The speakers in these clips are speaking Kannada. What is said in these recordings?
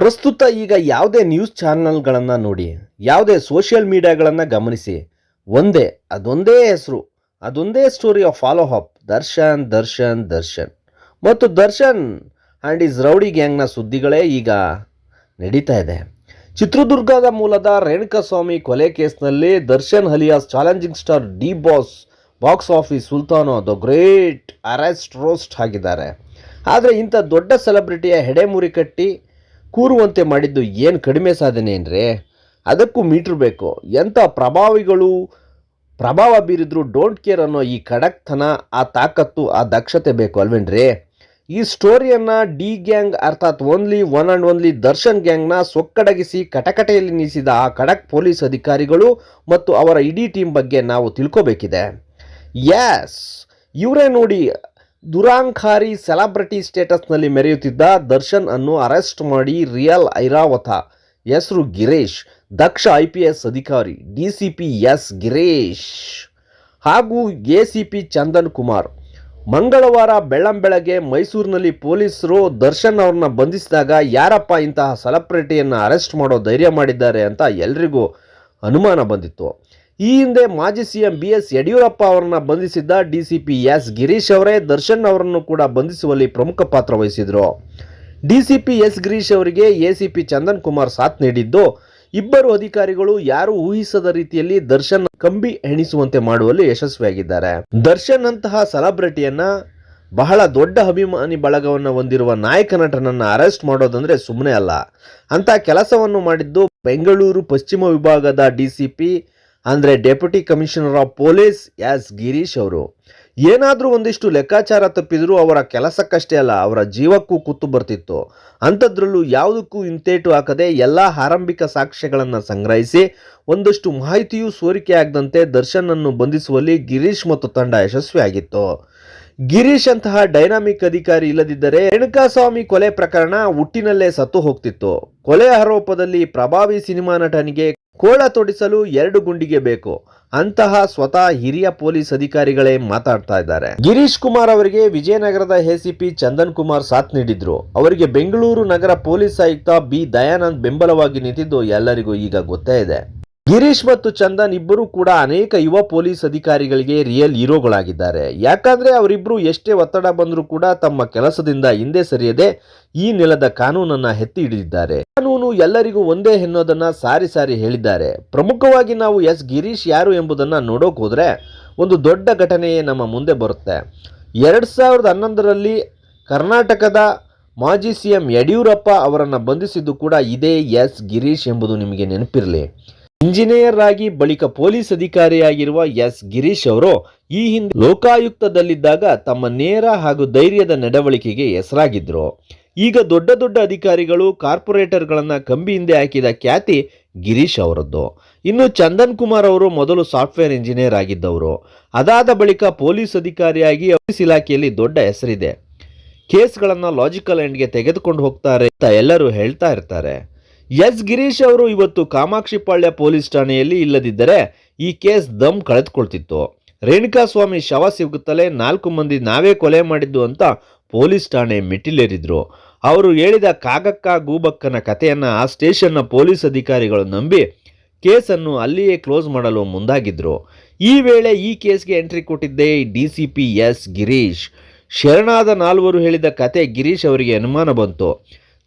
ಪ್ರಸ್ತುತ ಈಗ ಯಾವುದೇ ನ್ಯೂಸ್ ಚಾನಲ್ಗಳನ್ನು ನೋಡಿ, ಯಾವುದೇ ಸೋಷಿಯಲ್ ಮೀಡಿಯಾಗಳನ್ನು ಗಮನಿಸಿ, ಒಂದೇ, ಅದೊಂದೇ ಹೆಸರು, ಅದೊಂದೇ story of follow up Darshan Darshan Darshan. ಮತ್ತು ದರ್ಶನ್ ಆ್ಯಂಡ್ ಈಸ್ ರೌಡಿ ಗ್ಯಾಂಗ್ನ ಸುದ್ದಿಗಳೇ ಈಗ ನಡೀತಾ ಇದೆ. ಚಿತ್ರದುರ್ಗದ ಮೂಲದ ರೇಣುಕಸ್ವಾಮಿ ಕೊಲೆ ಕೇಸ್ನಲ್ಲಿ Darshan alias challenging star D boss box office ಸುಲ್ತಾನೋ the great arrest ರೋಸ್ಟ್ ಆಗಿದ್ದಾರೆ. ಆದರೆ ಇಂಥ ದೊಡ್ಡ ಸೆಲೆಬ್ರಿಟಿಯ ಹೆಡೆಮುರಿ ಕಟ್ಟಿ ಕೂರುವಂತೆ ಮಾಡಿದ್ದು ಏನು ಕಡಿಮೆ ಸಾಧನೆ ಅಂದರೆ ಅದಕ್ಕೂ ಮೀಟ್ರ್ ಬೇಕು. ಎಂಥ ಪ್ರಭಾವಿಗಳು ಪ್ರಭಾವ ಬೀರಿದ್ರು ಡೋಂಟ್ ಕೇರ್ ಅನ್ನೋ ಈ ಖಡಕ್ತನ, ಆ ತಾಕತ್ತು, ಆ ದಕ್ಷತೆ ಬೇಕು ಅಲ್ವೇನ್ರಿ? ಈ ಸ್ಟೋರಿಯನ್ನು ಡಿ ಗ್ಯಾಂಗ್ ಅರ್ಥಾತ್ only one and only Darshan ಗ್ಯಾಂಗ್ನ ಸೊಕ್ಕಡಗಿಸಿ ಕಟಕಟೆಯಲ್ಲಿ ನಿಲ್ಲಿಸಿದ ಆ ಖಡಕ್ ಪೊಲೀಸ್ ಅಧಿಕಾರಿಗಳು ಮತ್ತು ಅವರ ಇಡೀ ಟೀಮ್ ಬಗ್ಗೆ ನಾವು ತಿಳ್ಕೋಬೇಕಿದೆ. ಯಾಸ್ ಇವರೇ ನೋಡಿ ದುರಾಂಕಾರಿ ಸೆಲೆಬ್ರಿಟಿ ಸ್ಟೇಟಸ್ನಲ್ಲಿ ಮೆರೆಯುತ್ತಿದ್ದ ದರ್ಶನ್ ಅನ್ನು ಅರೆಸ್ಟ್ ಮಾಡಿ ರಿಯಲ್ ಐರಾವತ. ಹೆಸರು ಗಿರೀಶ್. ದಕ್ಷ ಐ ಪಿ ಎಸ್ ಅಧಿಕಾರಿ. D C P S Girish. ಹಾಗೂ A C P Chandan Kumar. ಮಂಗಳವಾರ ಬೆಳ್ಳಂಬೆಳಗ್ಗೆ ಮೈಸೂರಿನಲ್ಲಿ ಪೊಲೀಸರು ದರ್ಶನ್ ಅವ್ರನ್ನ ಬಂಧಿಸಿದಾಗ ಯಾರಪ್ಪ ಇಂತಹ ಸೆಲೆಬ್ರಿಟಿಯನ್ನು ಅರೆಸ್ಟ್ ಮಾಡೋ ಧೈರ್ಯ ಮಾಡಿದ್ದಾರೆ ಅಂತ ಎಲ್ರಿಗೂ ಅನುಮಾನ ಬಂದಿತ್ತು. ಈ ಹಿಂದೆ ಮಾಜಿ ಸಿಎಂ ಬಿ ಎಸ್ ಯಡಿಯೂರಪ್ಪ ಅವರನ್ನ ಬಂಧಿಸಿದ್ದ ಡಿಸಿಪಿ ಎಸ್ ಗಿರೀಶ್ ಅವರೇ ದರ್ಶನ್ ಅವರನ್ನು ಕೂಡ ಬಂಧಿಸುವಲ್ಲಿ ಪ್ರಮುಖ ಪಾತ್ರ ವಹಿಸಿದ್ರು. ಡಿಸಿಪಿ ಎಸ್ ಗಿರೀಶ್ ಅವರಿಗೆ ಎಸಿಪಿ ಚಂದನ್ ಕುಮಾರ್ ಸಾಥ್ ನೀಡಿದ್ದು, ಇಬ್ಬರು ಅಧಿಕಾರಿಗಳು ಯಾರು ಊಹಿಸದ ರೀತಿಯಲ್ಲಿ ದರ್ಶನ್ ಕಂಬಿ ಎಣಿಸುವಂತೆ ಮಾಡುವಲ್ಲಿ ಯಶಸ್ವಿಯಾಗಿದ್ದಾರೆ. ದರ್ಶನ್ ಅಂತಹ ಸೆಲೆಬ್ರಿಟಿಯನ್ನ ಬಹಳ ದೊಡ್ಡ ಅಭಿಮಾನಿ ಬಳಗವನ್ನು ಹೊಂದಿರುವ ನಾಯಕ ನಟನನ್ನ ಅರೆಸ್ಟ್ ಮಾಡೋದಂದ್ರೆ ಸುಮ್ಮನೆ ಅಲ್ಲ. ಅಂತ ಕೆಲಸವನ್ನು ಮಾಡಿದ್ದು ಬೆಂಗಳೂರು ಪಶ್ಚಿಮ ವಿಭಾಗದ ಡಿಸಿಪಿ ಅಂದರೆ deputy commissioner of police S Girish ಅವರು. ಏನಾದರೂ ಒಂದಿಷ್ಟು ಲೆಕ್ಕಾಚಾರ ತಪ್ಪಿದರೂ ಅವರ ಕೆಲಸಕ್ಕಷ್ಟೇ ಅಲ್ಲ, ಅವರ ಜೀವಕ್ಕೂ ಕುತ್ತು ಬರ್ತಿತ್ತು. ಅಂಥದ್ರಲ್ಲೂ ಯಾವುದಕ್ಕೂ ಇಂತೇಟು ಹಾಕದೆ ಎಲ್ಲ ಆರಂಭಿಕ ಸಾಕ್ಷ್ಯಗಳನ್ನು ಸಂಗ್ರಹಿಸಿ, ಒಂದಷ್ಟು ಮಾಹಿತಿಯೂ ಸೋರಿಕೆಯಾಗದಂತೆ ದರ್ಶನನ್ನು ಬಂಧಿಸುವಲ್ಲಿ ಗಿರೀಶ್ ಮತ್ತು ತಂಡ ಯಶಸ್ವಿಯಾಗಿತ್ತು ಗಿರೀಶ್ ಅಂತಹ ಡೈನಾಮಿಕ್ ಅಧಿಕಾರಿ ಇಲ್ಲದಿದ್ದರೆ ರೇಣುಕಾಸ್ವಾಮಿ ಕೊಲೆ ಪ್ರಕರಣ ಹುಟ್ಟಿನಲ್ಲೇ ಸತ್ತು ಹೋಗ್ತಿತ್ತು. ಕೊಲೆ ಆರೋಪದಲ್ಲಿ ಪ್ರಭಾವಿ ಸಿನಿಮಾ ನಟನಿಗೆ ಕೋಳ ತೊಡಿಸಲು ಎರಡು ಗುಂಡಿಗೆ ಬೇಕು. ಅಂತಹ ಸ್ವತಃ ಹಿರಿಯ ಪೊಲೀಸ್ ಅಧಿಕಾರಿಗಳೇ ಮಾತಾಡ್ತಾ ಇದ್ದಾರೆ. ಗಿರೀಶ್ ಕುಮಾರ್ ಅವರಿಗೆ ವಿಜಯನಗರದ ಎಸಿಪಿ ಚಂದನ್ ಕುಮಾರ್ ಸಾಥ್ ನೀಡಿದ್ರು. ಅವರಿಗೆ ಬೆಂಗಳೂರು ನಗರ ಪೊಲೀಸ್ ಆಯುಕ್ತ ಬಿ ದಯಾನಂದ್ ಬೆಂಬಲವಾಗಿ ನಿಂತಿದ್ದು ಎಲ್ಲರಿಗೂ ಈಗ ಗೊತ್ತೇ ಇದೆ. ಗಿರೀಶ್ ಮತ್ತು ಚಂದನ್ ಇಬ್ಬರು ಕೂಡ ಅನೇಕ ಯುವ ಪೊಲೀಸ್ ಅಧಿಕಾರಿಗಳಿಗೆ ರಿಯಲ್ ಹೀರೋಗಳಾಗಿದ್ದಾರೆ. ಯಾಕಂದ್ರೆ ಅವರಿಬ್ಬರು ಎಷ್ಟೇ ಒತ್ತಡ ಬಂದರೂ ಕೂಡ ತಮ್ಮ ಕೆಲಸದಿಂದ ಹಿಂದೆ ಸರಿಯದೆ ಈ ನೆಲದ ಕಾನೂನನ್ನ ಎತ್ತಿ ಹಿಡಿದಿದ್ದಾರೆ. ಕಾನೂನು ಎಲ್ಲರಿಗೂ ಒಂದೇ ಎನ್ನೋದನ್ನ ಸಾರಿ ಸಾರಿ ಹೇಳಿದ್ದಾರೆ. ಪ್ರಮುಖವಾಗಿ ನಾವು ಎಸ್ ಗಿರೀಶ್ ಯಾರು ಎಂಬುದನ್ನ ನೋಡೋಕ್ ಹೋದ್ರೆ ಒಂದು ದೊಡ್ಡ ಘಟನೆಯೇ ನಮ್ಮ ಮುಂದೆ ಬರುತ್ತೆ. ಎರಡ್ ಸಾವಿರದ ಹನ್ನೊಂದರಲ್ಲಿ ಕರ್ನಾಟಕದ ಮಾಜಿ ಸಿ ಎಂ ಯಡಿಯೂರಪ್ಪ ಅವರನ್ನು ಬಂಧಿಸಿದ್ದು ಕೂಡ ಇದೇ ಎಸ್ ಗಿರೀಶ್ ಎಂಬುದು ನಿಮಗೆ ನೆನಪಿರಲಿ. ಇಂಜಿನಿಯರ್ ಆಗಿ ಬಳಿಕ ಪೊಲೀಸ್ ಅಧಿಕಾರಿಯಾಗಿರುವ ಎಸ್. ಗಿರೀಶ್ ಅವರು ಈ ಹಿಂದೆ ಲೋಕಾಯುಕ್ತದಲ್ಲಿದ್ದಾಗ ತಮ್ಮ ನೇರ ಹಾಗೂ ಧೈರ್ಯದ ನಡವಳಿಕೆಗೆ ಹೆಸರಾಗಿದ್ದರು ಈಗ ದೊಡ್ಡ ದೊಡ್ಡ ಅಧಿಕಾರಿಗಳು, ಕಾರ್ಪೊರೇಟರ್ಗಳನ್ನ ಕಂಬಿ ಹಿಂದೆ ಹಾಕಿದ ಖ್ಯಾತಿ ಗಿರೀಶ್ ಅವರದ್ದು. ಇನ್ನು ಚಂದನ್ ಕುಮಾರ್ ಅವರು ಮೊದಲು ಸಾಫ್ಟ್ವೇರ್ ಇಂಜಿನಿಯರ್ ಆಗಿದ್ದವರು. ಅದಾದ ಬಳಿಕ ಪೊಲೀಸ್ ಅಧಿಕಾರಿಯಾಗಿ ಪೊಲೀಸ್ ಇಲಾಖೆಯಲ್ಲಿ ದೊಡ್ಡ ಹೆಸರಿದೆ. ಕೇಸ್ಗಳನ್ನು ಲಾಜಿಕಲ್ ಎಂಡ್ಗೆ ತೆಗೆದುಕೊಂಡು ಹೋಗ್ತಾರೆ ಅಂತ ಎಲ್ಲರೂ ಹೇಳ್ತಾ ಇರ್ತಾರೆ. ಎಸ್ ಗಿರೀಶ್ ಅವರು ಇವತ್ತು ಕಾಮಾಕ್ಷಿಪಾಳ್ಯ ಪೊಲೀಸ್ ಠಾಣೆಯಲ್ಲಿ ಇಲ್ಲದಿದ್ದರೆ ಈ ಕೇಸ್ ದಮ್ ಕಳೆದುಕೊಳ್ತಿತ್ತು. ರೇಣುಕಾಸ್ವಾಮಿ ಶವ ಸಿಗುತ್ತಲೇ ನಾಲ್ಕು ಮಂದಿ ನಾವೇ ಕೊಲೆ ಮಾಡಿದ್ದು ಅಂತ ಪೊಲೀಸ್ ಠಾಣೆ ಮೆಟ್ಟಿಲೇರಿದ್ರು. ಅವರು ಹೇಳಿದ ಕಾಗಕ್ಕ ಗೂಬಕ್ಕನ ಕಥೆಯನ್ನ ಆ ಸ್ಟೇಷನ್ನ ಪೊಲೀಸ್ ಅಧಿಕಾರಿಗಳು ನಂಬಿ ಕೇಸನ್ನು ಅಲ್ಲಿಯೇ ಕ್ಲೋಸ್ ಮಾಡಲು ಮುಂದಾಗಿದ್ರು. ಈ ವೇಳೆ ಈ ಕೇಸ್ಗೆ entry ಕೊಟ್ಟಿದ್ದೇ D C P S Girish. ಶರಣಾದ ನಾಲ್ವರು ಹೇಳಿದ ಕತೆ ಗಿರೀಶ್ ಅವರಿಗೆ ಅನುಮಾನ ಬಂತು.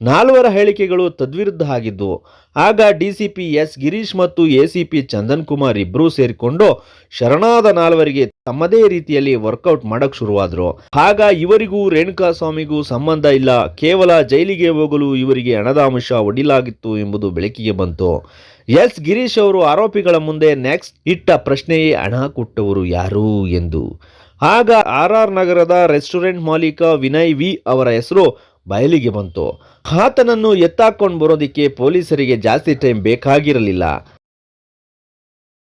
ನಾಲ್ವರ ಹೇಳಿಕೆಗಳು ತದ್ವಿರುದ್ಧ ಆಗಿದ್ದವು ಆಗ ಡಿಸಿಪಿ ಎಸ್ ಗಿರೀಶ್ ಮತ್ತು ಎಸಿಪಿ ಚಂದನ್ ಕುಮಾರ್ ಇಬ್ಬರೂ ಸೇರಿಕೊಂಡು ಶರಣಾದ ನಾಲ್ವರಿಗೆ ತಮ್ಮದೇ ರೀತಿಯಲ್ಲಿ ವರ್ಕೌಟ್ ಮಾಡಕ್ ಶುರುವಾದ್ರು. ಆಗ ಇವರಿಗೂ ರೇಣುಕಾ ಸ್ವಾಮಿಗೂ ಸಂಬಂಧ ಇಲ್ಲ. ಕೇವಲ ಜೈಲಿಗೆ ಹೋಗಲು ಇವರಿಗೆ ಹಣದ ಅಂಶ ಒಡಿಲಾಗಿತ್ತು ಎಂಬುದು ಬೆಳಕಿಗೆ ಬಂತು. ಎಸ್ ಗಿರೀಶ್ ಅವರು ಆರೋಪಿಗಳ ಮುಂದೆ ನೆಕ್ಸ್ಟ್ ಇಟ್ಟ ಪ್ರಶ್ನೆಯೇ ಹಣ ಕೊಟ್ಟವರು ಯಾರು ಎಂದು. ಆಗ ಆರ್ ಆರ್ ನಗರದ ರೆಸ್ಟೋರೆಂಟ್ ಮಾಲೀಕ ವಿನಯ್ ವಿ ಅವರ ಹೆಸರು ಬಯಲಿಗೆ ಬಂತು. ಆತನನ್ನು ಎತ್ತಾಕೊಂಡು ಬರೋದಕ್ಕೆ ಪೊಲೀಸರಿಗೆ ಜಾಸ್ತಿ ಟೈಮ್ ಬೇಕಾಗಿರಲಿಲ್ಲ.